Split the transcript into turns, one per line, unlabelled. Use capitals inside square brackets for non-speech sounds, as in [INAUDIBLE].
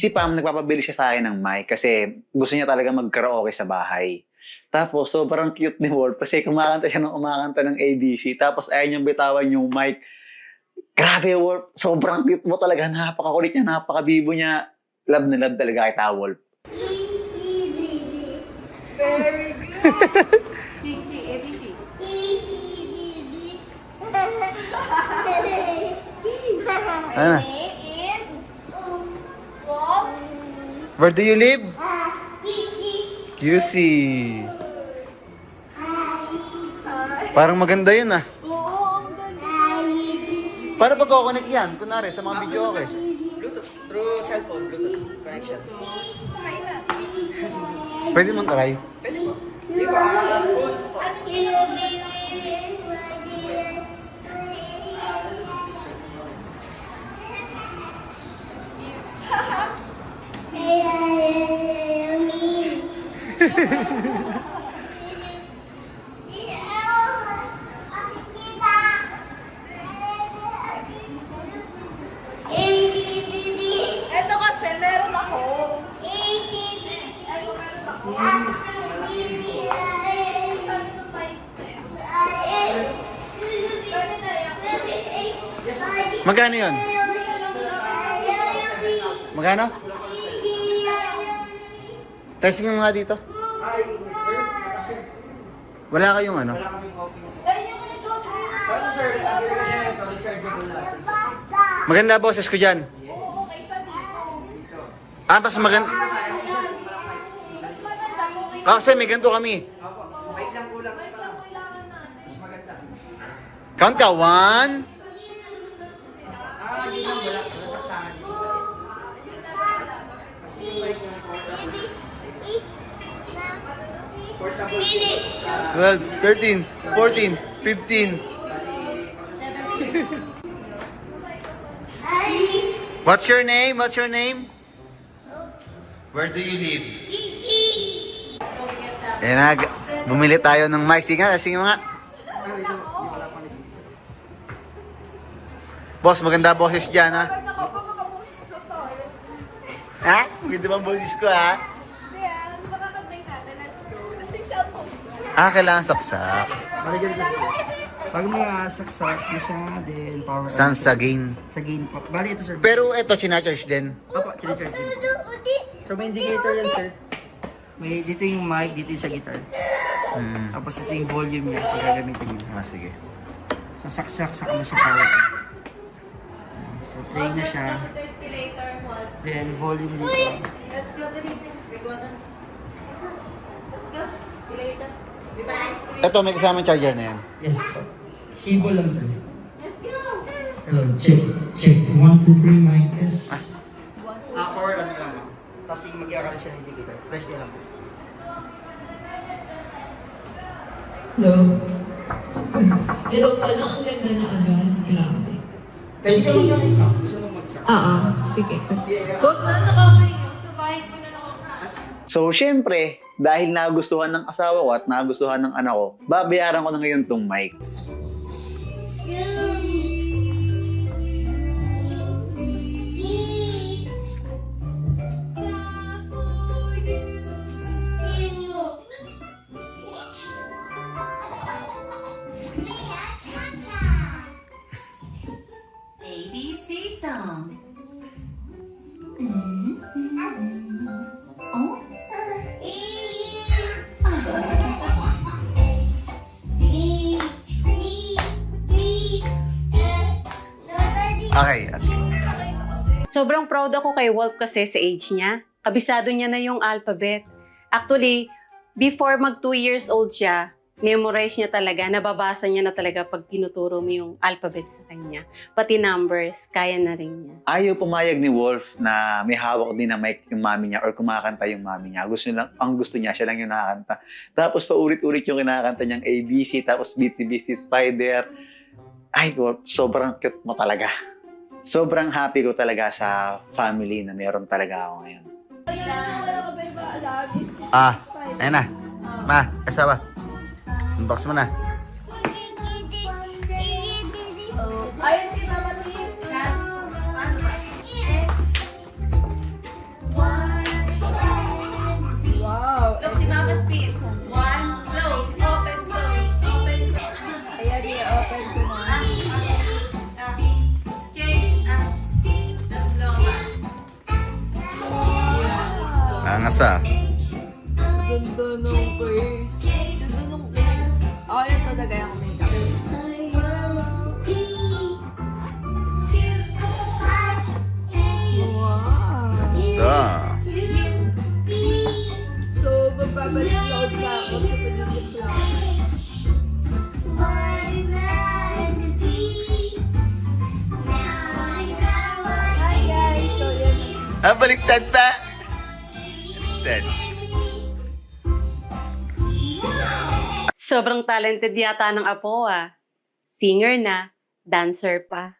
Si Pam, nagpapabili siya sa akin ng mic kasi gusto niya talaga mag-karaoke sa bahay. Tapos, sobrang cute ni Wolf kasi kumakanta siya ng umakanta ng ABC. Tapos, ayaw niyang bitawan yung mic. Grabe, Wolf. Sobrang cute mo talaga. Napakakulit niya, napakabibo niya. Love na love talaga kita, Wolf.
Very good. Sing, sing, ABC.
Ano?
is [LAUGHS] Wolf.
Where do you live? QC. Parang maganda yun ah.
Oo, ang ganda.
Paano pag connect yan? Kunwari, sa mga video okay.
Bluetooth. Through cellphone, Bluetooth connection.
Pwede mong try.
Pwede po. ah,
Ito kasi, meron ako. Ito, meron ako.
Magkano yun? Magkano? Testing mo nga dito.
Ay, sir. Kasi
Wala kayong ano?
wala kaming coffee na sir. Nabili ko niya ito. Rechargeable natin.
Maganda boses ko dyan.
Oo, kaysa dito.
Ah, mas maganda.
Mas maganda kung may
Ah, kasi may ganito kami.
Opo. Wait lang kulang.
mic lang kailangan natin.
Mas maganda.
Count ka. One.
Ah, yun lang. Wala. Wala saksahan. Kasi yung mic niya portable. Portable. Sa
12, 13, 14, 15. What's your name? What's your name? Where do you live? Ayan na, bumili tayo ng mic. Sige nga, sige nga. Boss, maganda boses dyan, ha? Ha? Maganda bang boses ko, ha?
Ah,
kailangan saksak.
Ko sir. Pag may saksak mo siya, then power.
Saan sa game?
Sa gain po. Bali ito sir.
Pero ito, chinacharge din.
Opo, chinicharge din. So may indicator yan sir. May dito yung mic, dito yung sa guitar.
Hmm.
Tapos ito yung volume niya pag gagamitin niyo.
Ah, sige.
So saksak, saka mo siya power. So play na siya. Then volume dito.
Let's go, deleting. Big one. Let's go. Ventilator. Di ba?
Ito, may kasamang charger na yan.
Yes. Cable lang sir.
Let's go.
Hello, check. Check. One, two, three, mic is... Ah, or ano lang. Tapos yung mag-i-aral siya ng indicator. Press niya lang.
Hello? Hello pala, ang ganda na agad. Grabe.
Pwede ka mag-i-aral. Gusto mo?
Ah, ah. Sige.
Huwag na nakakayo. Sa bahay ko na nakakayo.
So, syempre, dahil nagustuhan ng asawa ko at nagustuhan ng anak ko, babayaran ko na ngayon tong mic.
Sobrang proud ako kay Wolf kasi sa age niya. Kabisado niya na yung alphabet. Actually, before mag 2 years old siya, memorize niya talaga, nababasa niya na talaga pag tinuturo mo yung alphabet sa kanya. Pati numbers, kaya na rin niya.
Ayaw pumayag ni Wolf na may hawak din na mic yung mami niya or kumakanta yung mami niya. Gusto lang, ang gusto niya, siya lang yung nakakanta. Tapos paulit-ulit yung kinakanta niyang ABC, tapos BTBC Spider. Ay, Wolf, sobrang cute mo talaga. Sobrang happy ko talaga sa family na meron talaga ako ngayon. Ah, ayun na. Ma, kasama. Unbox mo na.
Asa?
Ganda ng face. Ganda ng face. Oh, yun talaga yung makeup.
Ito.
So, magbabalik na ako sa pagiging vlog. Hi guys! So, yan.
Ah, baliktad pa. Baliktad.
Sobrang talented yata ng apo ah. Singer na, dancer pa.